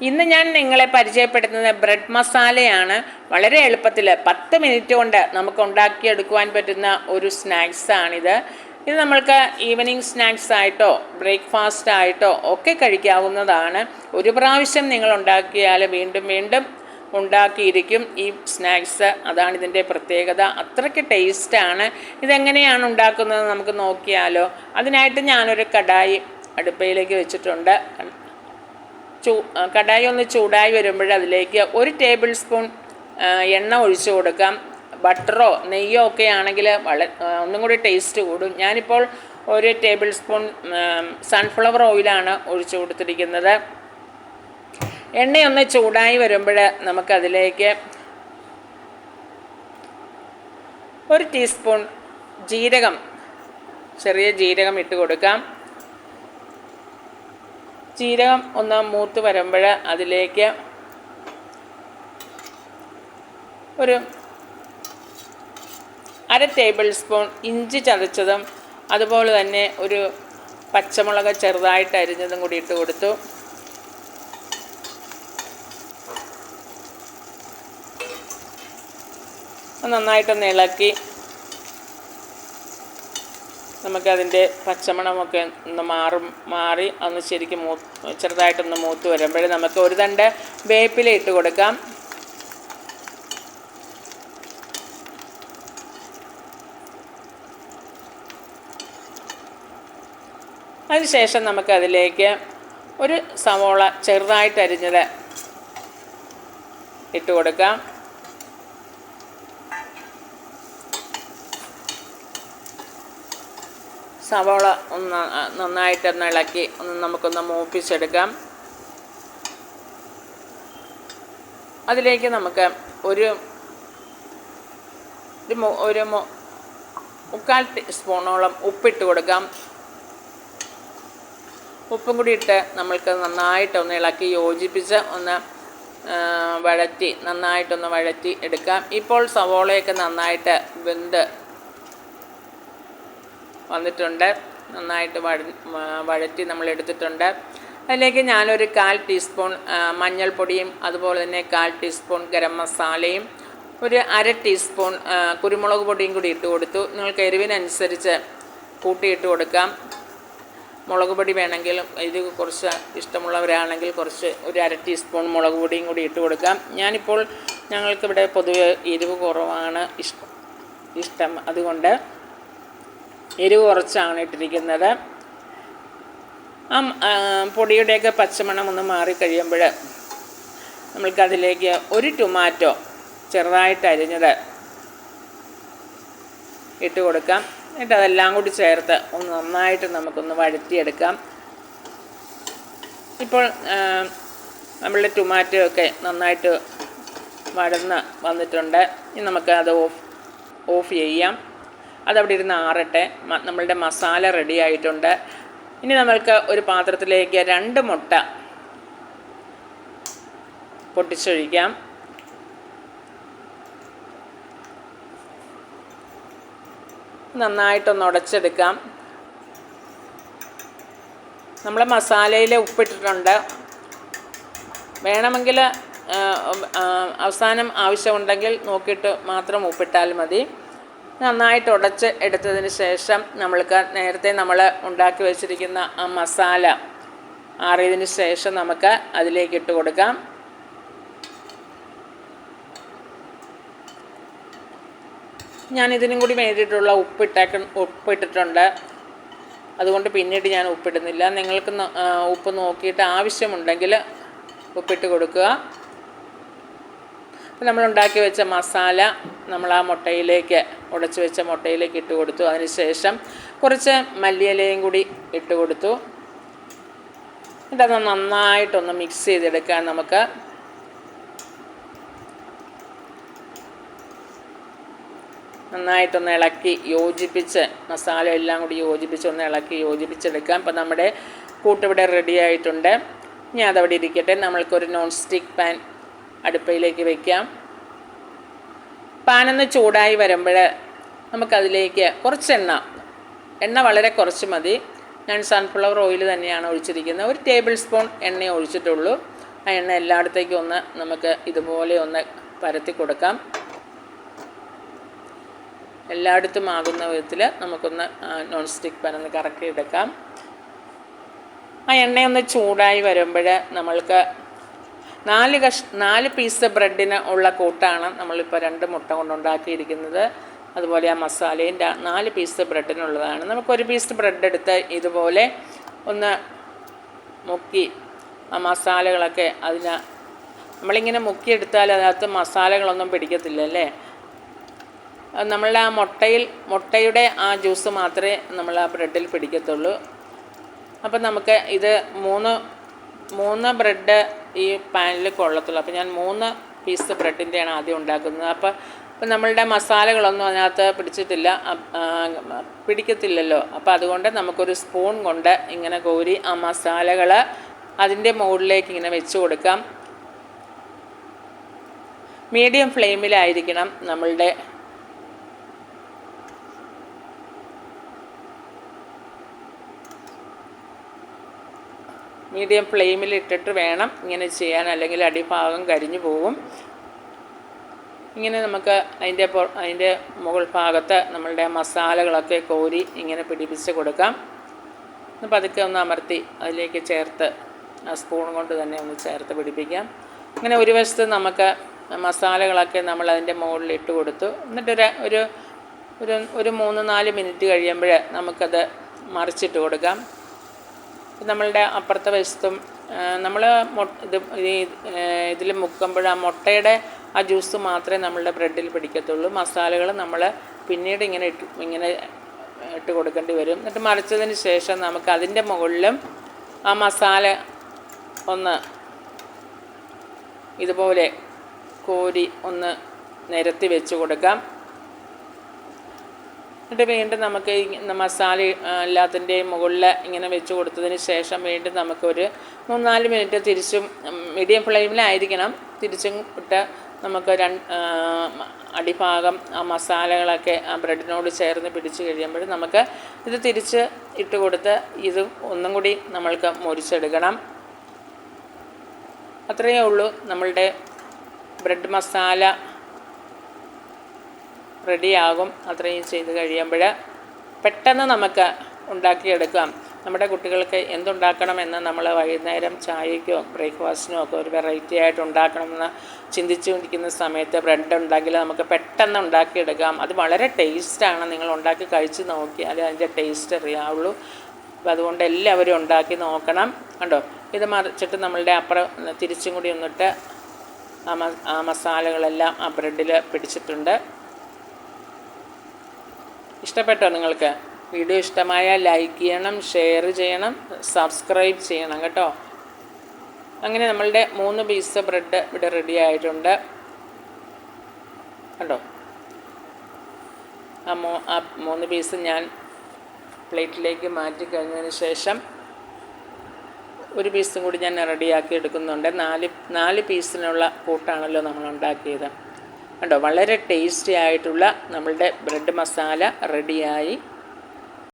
ഇന്ന് ഞാൻ നിങ്ങളെ പരിചയപ്പെടുത്തുന്നത് ബ്രെഡ് മസാലയാണ് വളരെ എളുപ്പത്തിൽ പത്ത് മിനിറ്റ് കൊണ്ട് നമുക്ക് ഉണ്ടാക്കിയെടുക്കുവാൻ പറ്റുന്ന ഒരു സ്നാക്സാണിത് ഇത് നമ്മൾക്ക് ഈവനിങ് സ്നാക്സ് ആയിട്ടോ ബ്രേക്ക്ഫാസ്റ്റ് ആയിട്ടോ ഒക്കെ കഴിക്കാവുന്നതാണ്. ഒരു പ്രാവശ്യം നിങ്ങൾ ഉണ്ടാക്കിയാൽ വീണ്ടും വീണ്ടും ഉണ്ടാക്കിയിരിക്കും ഈ സ്നാക്സ്. അതാണ് ഇതിന്റെ പ്രത്യേകത. അത്രയ്ക്ക് ടേസ്റ്റാണ് ഇതെങ്ങനെയാണ് ഉണ്ടാക്കുന്നത് നമുക്ക് നോക്കിയാലോ. അതിനായിട്ട് ഞാനൊരു കടായി അടുപ്പയിലേക്ക് വെച്ചിട്ടുണ്ട്. ചൂ കടായി ഒന്ന് ചൂടായി വരുമ്പോൾ അതിലേക്ക് ഒരു ടേബിൾ സ്പൂൺ എണ്ണ ഒഴിച്ചു കൊടുക്കാം. ബട്ടറോ നെയ്യോ ഒക്കെ ആണെങ്കിൽ വളരെ ഒന്നും കൂടി ടേസ്റ്റ് കൂടും. ഞാനിപ്പോൾ ഒരു ടേബിൾ സ്പൂൺ സൺഫ്ലവർ ഓയിലാണ് ഒഴിച്ചു കൊടുത്തിരിക്കുന്നത്. എണ്ണയൊന്ന് ചൂടായി വരുമ്പോൾ നമുക്കതിലേക്ക് ഒരു ടീസ്പൂൺ ജീരകം ചെറിയ ജീരകം ഇട്ട് കൊടുക്കാം. ജീരകം ഒന്ന് മൂത്ത് വരുമ്പോൾ അതിലേക്ക് ഒരു അര ടേബിൾ സ്പൂൺ ഇഞ്ചി ചതച്ചതും അതുപോലെ തന്നെ ഒരു പച്ചമുളക് ചെറുതായിട്ട് അരിഞ്ഞതും കൂടി ഇട്ട് കൊടുത്തു. നന്നായിട്ടൊന്ന് ഇളക്കി. നമുക്കതിന്റെ പച്ചമണമൊക്കെ ഒന്ന് മാറും മാറി അന്ന് ശരിക്കും മൂ ചെറുതായിട്ടൊന്ന് മൂത്ത് വരുമ്പോഴേ നമുക്ക് ഒരു തണ്ട് വേപ്പില ഇട്ട് കൊടുക്കാം. അതിനുശേഷം നമുക്കതിലേക്ക് ഒരു സവോള ചെറുതായിട്ട് അരിഞ്ഞത് ഇട്ട് കൊടുക്കാം. സവോള ഒന്ന് നന്ന- നന്നായിട്ടൊന്ന് ഇളക്കി ഒന്ന് നമുക്കൊന്ന് മൂപ്പിച്ചെടുക്കാം. അതിലേക്ക് നമുക്ക് ഒരു ഒരു മുക്കാൽ സ്പൂണോളം ഉപ്പിട്ട് കൊടുക്കാം. ഉപ്പും കൂടി ഇട്ട് നമ്മൾക്ക് നന്നായിട്ടൊന്ന് ഇളക്കി യോജിപ്പിച്ച് ഒന്ന് വഴറ്റി നന്നായിട്ടൊന്ന് വഴറ്റി എടുക്കാം. ഇപ്പോൾ സവോളയൊക്കെ നന്നായിട്ട് വെന്ത് വന്നിട്ടുണ്ട്. നന്നായിട്ട് വഴ വഴറ്റി നമ്മൾ എടുത്തിട്ടുണ്ട്. അതിലേക്ക് ഞാനൊരു കാൽ ടീസ്പൂൺ മഞ്ഞൾപ്പൊടിയും അതുപോലെ തന്നെ കാൽ ടീസ്പൂൺ ഗരം മസാലയും ഒരു അര ടീസ്പൂൺ കുരുമുളക് പൊടിയും കൂടി ഇട്ട് കൊടുത്തു. നിങ്ങൾക്ക് എരിവിനനുസരിച്ച് കൂട്ടിയിട്ട് കൊടുക്കാം. മുളക് പൊടി വേണമെങ്കിലും ഇത് കുറച്ച് ഇഷ്ടമുള്ളവരാണെങ്കിൽ കുറച്ച് ഒരു അര ടീസ്പൂൺ മുളക് പൊടിയും കൂടി ഇട്ട് കൊടുക്കാം. ഞാനിപ്പോൾ ഞങ്ങൾക്കിവിടെ പൊതുവെ എരിവ് കുറവാണ് ഇഷ്ടം. അതുകൊണ്ട് എരിവ് കുറച്ചാണ് ഇട്ടിരിക്കുന്നത്. ആ പൊടിയുടെയൊക്കെ പച്ചമണം ഒന്ന് മാറിക്കഴിയുമ്പോൾ നമ്മൾക്കതിലേക്ക് ഒരു ടൊമാറ്റോ ചെറുതായിട്ട് അരിഞ്ഞത് ഇട്ട് കൊടുക്കാം. എന്നിട്ട് അതെല്ലാം കൂടി ചേർത്ത് ഒന്ന് നന്നായിട്ട് നമുക്കൊന്ന് വഴറ്റിയെടുക്കാം. ഇപ്പോൾ നമ്മളുടെ ടൊമാറ്റോ ഒക്കെ നന്നായിട്ട് വഴന്ന് വന്നിട്ടുണ്ട്. ഇനി നമുക്ക് അത് ഓഫ് ഓഫ് ചെയ്യാം. അതവിടെ ഇരുന്ന് ആറട്ടെ. നമ്മളുടെ മസാല റെഡി ആയിട്ടുണ്ട്. ഇനി നമ്മൾക്ക് ഒരു പാത്രത്തിലേക്ക് രണ്ട് മുട്ട പൊട്ടിച്ചൊഴിക്കാം. നന്നായിട്ടൊന്ന് ഉടച്ചെടുക്കാം. നമ്മൾ മസാലയിൽ ഉപ്പിട്ടിട്ടുണ്ട്. വേണമെങ്കിൽ അവസാനം ആവശ്യമുണ്ടെങ്കിൽ നോക്കിയിട്ട് മാത്രം ഉപ്പിട്ടാൽ മതി. നന്നായിട്ട് ഉടച്ച് എടുത്തതിന് ശേഷം നമ്മൾക്ക് നേരത്തെ നമ്മൾ ഉണ്ടാക്കി വെച്ചിരിക്കുന്ന ആ മസാല ആറിയതിന് ശേഷം നമുക്ക് അതിലേക്ക് ഇട്ട് കൊടുക്കാം. ഞാൻ ഇതിനും കൂടി വേണ്ടിയിട്ടുള്ള ഉപ്പിട്ടേക്ക ഉപ്പിട്ടിട്ടുണ്ട് അതുകൊണ്ട് പിന്നീട് ഞാൻ ഉപ്പിടുന്നില്ല നിങ്ങൾക്ക് ഉപ്പ് നോക്കിയിട്ട് ആവശ്യമുണ്ടെങ്കിൽ ഉപ്പിട്ട് കൊടുക്കുക. നമ്മൾ ഉണ്ടാക്കി വെച്ച മസാല നമ്മൾ ആ മുട്ടയിലേക്ക് ഉടച്ചു വെച്ച മുട്ടയിലേക്ക് ഇട്ട് കൊടുത്തു. അതിനുശേഷം കുറച്ച് മല്ലിയിലയും കൂടി ഇട്ട് കൊടുത്തു. എന്നിട്ടത് നന്നായിട്ടൊന്ന് മിക്സ് ചെയ്തെടുക്കാൻ നമുക്ക് നന്നായിട്ടൊന്ന് ഇളക്കി യോജിപ്പിച്ച് മസാല എല്ലാം കൂടി യോജിപ്പിച്ച് ഒന്ന് ഇളക്കി യോജിപ്പിച്ചെടുക്കാം. അപ്പോൾ നമ്മുടെ കൂട്ടിവിടെ റെഡി ആയിട്ടുണ്ട്. ഇനി അതവിടെ ഇരിക്കട്ടെ. നമ്മൾക്കൊരു നോൺ സ്റ്റിക്ക് പാൻ അടുപ്പയിലേക്ക് വയ്ക്കാം പാനൊന്ന് ചൂടായി വരുമ്പോൾ നമുക്കതിലേക്ക് കുറച്ച് എണ്ണ എണ്ണ വളരെ കുറച്ച് മതി. ഞാൻ സൺഫ്ലവർ ഓയിൽ തന്നെയാണ് ഒഴിച്ചിരിക്കുന്നത്. ഒരു ടേബിൾ സ്പൂൺ എണ്ണ ഒഴിച്ചിട്ടുള്ളൂ. ആ എണ്ണ എല്ലായിടത്തേക്കും ഒന്ന് നമുക്ക് ഇതുപോലെ ഒന്ന് പരത്തി കൊടുക്കാം. എല്ലായിടത്തും ആകുന്ന വിധത്തിൽ നമുക്കൊന്ന് നോൺ സ്റ്റിക്ക് പരന്ന് കറക്കി എടുക്കാം ആ എണ്ണയൊന്ന് ചൂടായി വരുമ്പോൾ നമ്മൾക്ക് നാല് കഷ് നാല് പീസ് ബ്രെഡിന് ഉള്ള കൂട്ടാണ് നമ്മളിപ്പോൾ രണ്ട് മുട്ട കൊണ്ടുണ്ടാക്കിയിരിക്കുന്നത്. അതുപോലെ ആ മസാലയും നാല് പീസ് ബ്രെഡിനുള്ളതാണ് നമുക്കൊരു പീസ് ബ്രെഡ് എടുത്ത് ഇതുപോലെ ഒന്ന് മുക്കി ആ മസാലകളൊക്കെ അതിന് നമ്മളിങ്ങനെ മുക്കിയെടുത്താൽ അതിനകത്ത് മസാലകളൊന്നും പിടിക്കത്തില്ല അല്ലേ നമ്മളുടെ ആ മുട്ടയിൽ മുട്ടയുടെ ആ ജ്യൂസ് മാത്രമേ നമ്മൾ ആ ബ്രെഡിൽ പിടിക്കത്തുള്ളൂ. അപ്പം നമുക്ക് ഇത് മൂന്ന് മൂന്ന് ബ്രെഡ് ഈ പാനിൽ കൊള്ളത്തുള്ളൂ. അപ്പോൾ ഞാൻ മൂന്ന് പീസ് ബ്രെഡിന്റെയാണ് ആദ്യം ഉണ്ടാക്കുന്നത്. അപ്പോൾ ഇപ്പം നമ്മളുടെ മസാലകളൊന്നും അതിനകത്ത് പിടിച്ചിട്ടില്ല. അപ്പ്- പിടിക്കത്തില്ലല്ലോ. അപ്പോൾ അതുകൊണ്ട് നമുക്കൊരു സ്പൂൺ കൊണ്ട് ഇങ്ങനെ കോരി ആ മസാലകൾ അതിന്റെ മുകളിലേക്ക് ഇങ്ങനെ വെച്ച് കൊടുക്കാം. മീഡിയം ഫ്ലെയിമിലായിരിക്കണം നമ്മളുടെ മീഡിയം ഫ്ലെയിമിൽ ഇട്ടിട്ട് വേണം ഇങ്ങനെ ചെയ്യാൻ. അല്ലെങ്കിൽ അടിഭാഗം കരിഞ്ഞു പോകും. ഇങ്ങനെ നമുക്ക് അതിന്റെ അതിന്റെ മുകൾ ഭാഗത്ത് നമ്മളുടെ മസാലകളൊക്കെ കോരി ഇങ്ങനെ പിടിപ്പിച്ച് കൊടുക്കാം. പതുക്കെ ഒന്ന് അമർത്തി അതിലേക്ക് ചേർത്ത് സ്പൂൺ കൊണ്ട് തന്നെ ഒന്ന് ചേർത്ത് പിടിപ്പിക്കാം. അങ്ങനെ ഒരു വശത്ത് നമുക്ക് മസാലകളൊക്കെ നമ്മൾ അതിന്റെ മുകളിൽ ഇട്ട് കൊടുത്തു. എന്നിട്ടൊരു ഒരു ഒരു ഒരു മൂന്ന് നാല് മിനിറ്റ് കഴിയുമ്പോൾ നമുക്കത് മറിച്ചിട്ട് കൊടുക്കാം. നമ്മളുടെ അപ്പുറത്തെ വശത്തും നമ്മൾ ഇത് ഇതിൽ മുക്കുമ്പോൾ ആ മുട്ടയുടെ ആ ജ്യൂസ് മാത്രമേ നമ്മളുടെ ബ്രെഡിൽ പിടിക്കത്തുള്ളൂ. മസാലകൾ നമ്മൾ പിന്നീട് ഇങ്ങനെ ഇട്ട് ഇങ്ങനെ ഇട്ട് കൊടുക്കേണ്ടി വരും. എന്നിട്ട് മറിച്ചതിന് ശേഷം നമുക്ക് അതിന്റെ മുകളിലും ആ മസാല ഒന്ന് ഇതുപോലെ കോരി ഒന്ന് നിരത്തി വെച്ച് കൊടുക്കാം. എന്നിട്ട് വീണ്ടും നമുക്ക് മസാല എല്ലാത്തിന്റെ മുകളിൽ ഇങ്ങനെ വെച്ച് കൊടുത്തതിന് ശേഷം വീണ്ടും നമുക്കൊരു മൂന്നാൽ മിനിറ്റ് തിരിച്ചും മീഡിയം ഫ്ലെയിമിലായിരിക്കണം. തിരിച്ചും ഇട്ട് നമുക്ക് രണ്ട് അടിഭാഗം ആ മസാലകളൊക്കെ ആ ബ്രെഡിനോട് ചേർന്ന് പിടിച്ച് കഴിയുമ്പോൾ നമുക്ക് ഇത് തിരിച്ച് ഇട്ട് കൊടുത്ത് ഇത് ഒന്നും കൂടി നമ്മൾക്ക് മുരിച്ചെടുക്കണം അത്രയേ ഉള്ളൂ നമ്മളുടെ ബ്രെഡ് മസാല റെഡിയാകും. അത്രയും ചെയ്ത് കഴിയുമ്പോൾ പെട്ടെന്ന് നമുക്ക് ഉണ്ടാക്കിയെടുക്കാം. നമ്മുടെ കുട്ടികൾക്ക് എന്തുണ്ടാക്കണമെന്ന് നമ്മൾ വൈകുന്നേരം ചായയ്ക്കോ ബ്രേക്ക്ഫാസ്റ്റിനോ ഒക്കെ ഒരു വെറൈറ്റി ആയിട്ട് ഉണ്ടാക്കണമെന്ന് ചിന്തിച്ചുകൊണ്ടിരിക്കുന്ന സമയത്ത് ബ്രെഡ് ഉണ്ടെങ്കിൽ നമുക്ക് പെട്ടെന്ന് ഉണ്ടാക്കിയെടുക്കാം. അത് വളരെ ടേസ്റ്റാണ് നിങ്ങൾ ഉണ്ടാക്കി കഴിച്ച് നോക്കിയാൽ അതിന്റെ ടേസ്റ്റ് അറിയാവുള്ളൂ. അപ്പോൾ അതുകൊണ്ട് എല്ലാവരും ഉണ്ടാക്കി നോക്കണം. കണ്ടോ? ഇത് മറിച്ചിട്ട് നമ്മളുടെ അപ്പുറം തിരിച്ചും കൂടി ഒന്നിട്ട് ആ മസാലകളെല്ലാം ആ ബ്രെഡിൽ പിടിച്ചിട്ടുണ്ട്. ഇഷ്ടപ്പെട്ടോ നിങ്ങൾക്ക്? വീഡിയോ ഇഷ്ടമായ ലൈക്ക് ചെയ്യണം ഷെയർ ചെയ്യണം സബ്സ്ക്രൈബ് ചെയ്യണം കേട്ടോ. അങ്ങനെ നമ്മളുടെ മൂന്ന് പീസ് ബ്രെഡ് ഇവിടെ റെഡി ആയിട്ടുണ്ട്. കേട്ടോ ആ മൂ ആ മൂന്ന് പീസ് ഞാൻ പ്ലേറ്റിലേക്ക് മാറ്റി കഴിഞ്ഞതിന് ശേഷം ഒരു പീസും കൂടി ഞാൻ റെഡിയാക്കി എടുക്കുന്നുണ്ട്. നാല് നാല് പീസിനുള്ള കൂട്ടാണല്ലോ നമ്മൾ ഉണ്ടാക്കിയത്. കണ്ടോ? വളരെ ടേസ്റ്റി ആയിട്ടുള്ള നമ്മളുടെ ബ്രെഡ് മസാല റെഡിയായി